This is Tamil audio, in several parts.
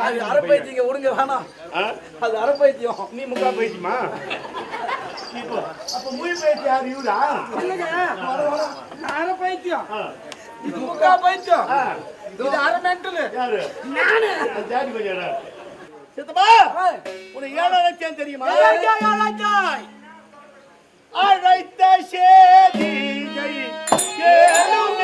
அது அரைப்பைத்தியங்க விடுங்க வேணாம்? அது அரைப்பைத்தியம் நீ முக்கா பைத்தியமா இப்போ அப்ப முழு பைத்தியம் யார்? இவரா? இல்லைங்க. அரைப்பைத்தியம் முக்கா பைத்தியம் மென்டலு யாரு? நானு. ஜாதி பையனா சித்தப்பா உனக்கு ஏழு லட்சம் தெரியுமா? அழைத்த சேதியை கேளுமே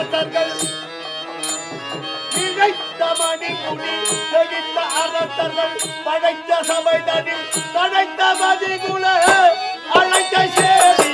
அரசர்கள். இழைத்த மணிமுடி செழித்த அரசர்கள். படைத்த மதிகுல அழைத்த சேரி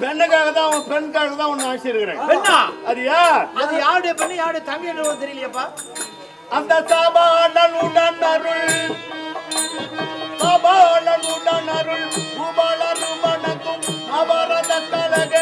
பெண்ணுக்காக தான் உன் பெண்ணுக்காக தான் உன்னை ஆசையிருக்கிறேன் பெண்ணா? அது யார்? அது யாருடைய பெண்ணு? யாருடைய தங்கை என்று தெரியலையப்பா. அந்த சபாலன் உடன் அருள். சபாலன் உடன் அருள். உபல ரூபனக்கும் அபரத கலக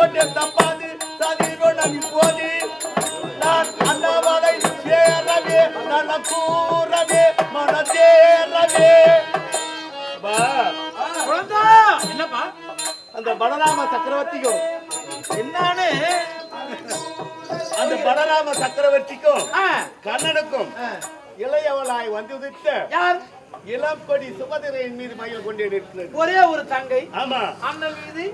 கொண்டு தப்பாது சதிரோடன் இப்போது நான் அண்ணாமலை சேரவே நல கூறவே மன சேரவே பா, குழந்தா! என்னப்பா? அந்த பலராம சக்கரவர்த்திக்கும் என்னான்னு அந்த பலராம சக்கரவர்த்திக்கும் கண்ணனுக்கும். இளையவளாய் வந்து யார்? இளம்படி சுமதிரையின் மீது மயில் கொண்டே இருக்கிறது ஒரே ஒரு தங்கை. ஆமா. அண்ணன் மீது.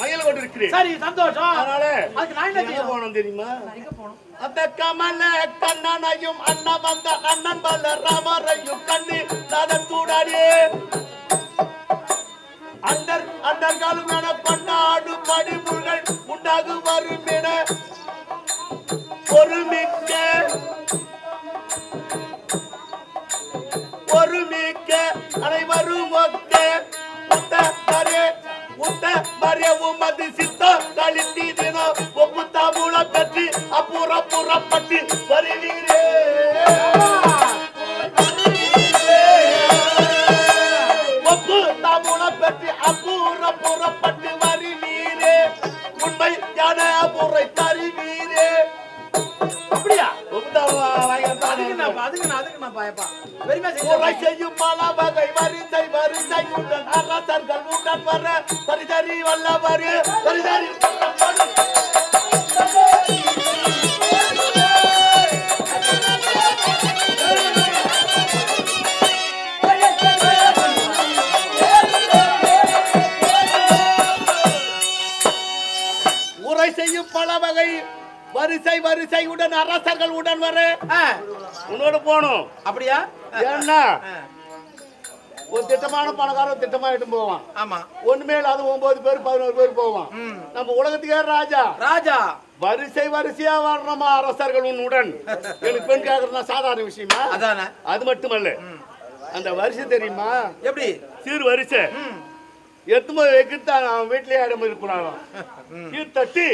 மயில் கொண்டு இருக்கிறேன் சரி சந்தோஷம். அதனால அதுக்கு நான் என்ன போகணும் தெரியுமா? எங்க போகணும். அந்த கமல கண்ணனையும் அண்ணன் வந்த அண்ணன் வல்ல ராமரையும் கண்டு தூடாடி அண்டர் அண்டர்களும் என கொண்டாடு படிமுகள் உண்டாகு வரும் என. ஒருமிக்க புறப்பட்டு வருவீரே ஒப்பு தாமுல பெற்று அப்புற புறப்பட்டு வருவீரே உண்மை ஞான முறை தருவீரே அப்படியா? செய்யும் பல வகை வரிசை வரிசை உடன் அரசர்கள் உடன் வர. சரிதறி வல்லவர். சரிதறி உரை வகை வரிசை வரிசை உடன் அரசர்கள் உடன் வர. உன்னோட போகணும். அப்படியா? ஏன்னா. ஒரு திட்டமான பணக்காரன் திட்டமா இட்டு போவான். ஆமா. ஒண்ணுமே இல்லாத ஒன்பது பேர் பதினோரு பேர் போவான். நம்ம உலகத்துக்கே ராஜா. ராஜா. வரிசை வரிசையா வரணுமா அரசர்கள் உன்னுடன் எனக்கு பெண் கேட்கறதுனா சாதாரண விஷயமா? அதானே? அது மட்டுமல்ல. அந்த வரிசை தெரியுமா? எப்படி? சீர் வரிசை. ம். எத்தும வைக்கிறது அவன் வீட்லயே இடம் இருக்கக்கூடாதாம் கீழ் தட்டி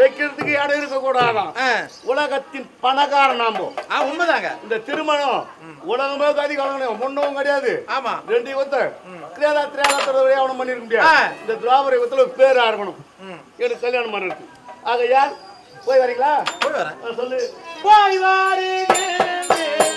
வைக்கிறதுக்கு இடம் இருக்கக்கூடாதாம். உலகத்தின் பணக்காரன் நாம? ஆ உண்மைதாங்க. இந்த திருமணம் உலகமே கதி கலங்கணும் முன்னவும் கிடையாது. ஆமா. ரெண்டு யுகத்தை கிரேதா திரேதாத்தோட அவனம் பண்ணிருக்க முடியாது. இந்த துவாபர யுகத்துல பேர் ஆரம்பணும். எனக்கு கல்யாணம் பண்ணிருக்கு ஆக யார் போய் வரீங்களா? போய் வரேன். சொல்லு. போய் வாருகிறேன்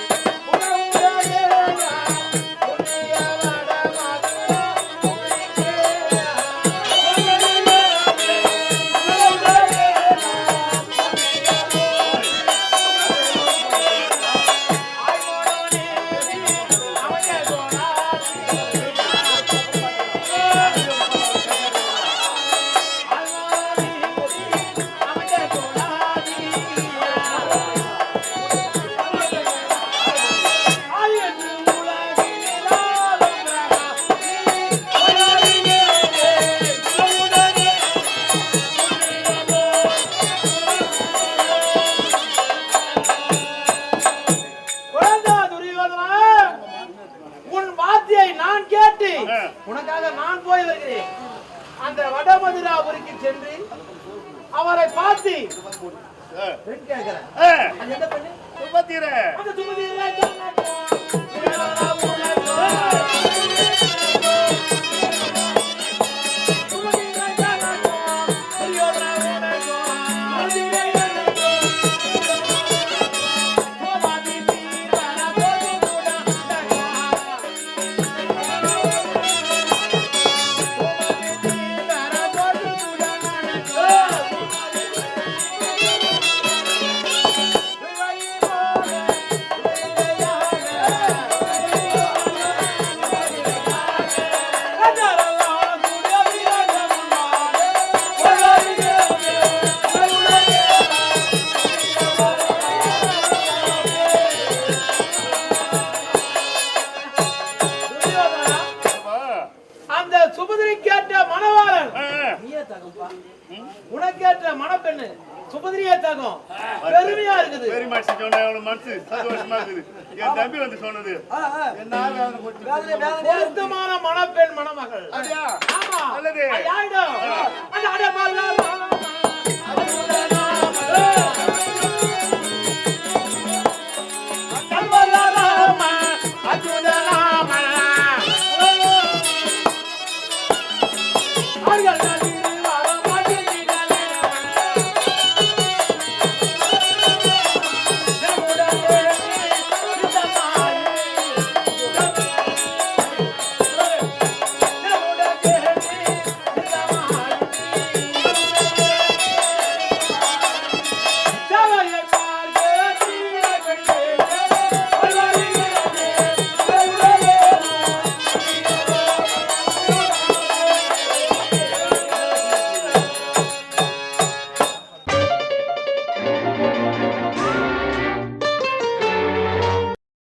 வடமதுராபுரிக்கு சென்று அவரை பார்த்து கேட்கிறேன். பெருமையா இருக்குது மனுஷன் சொன்னா எவ்வளவு மனசு சந்தோஷமா இருக்குது. என் தம்பி வந்து சொன்னது என்ன பொருத்தமான மணப்பெண் மணமகள்? ஆமா? அந்த அடமல்ல மாமா. அதுதான் நாம.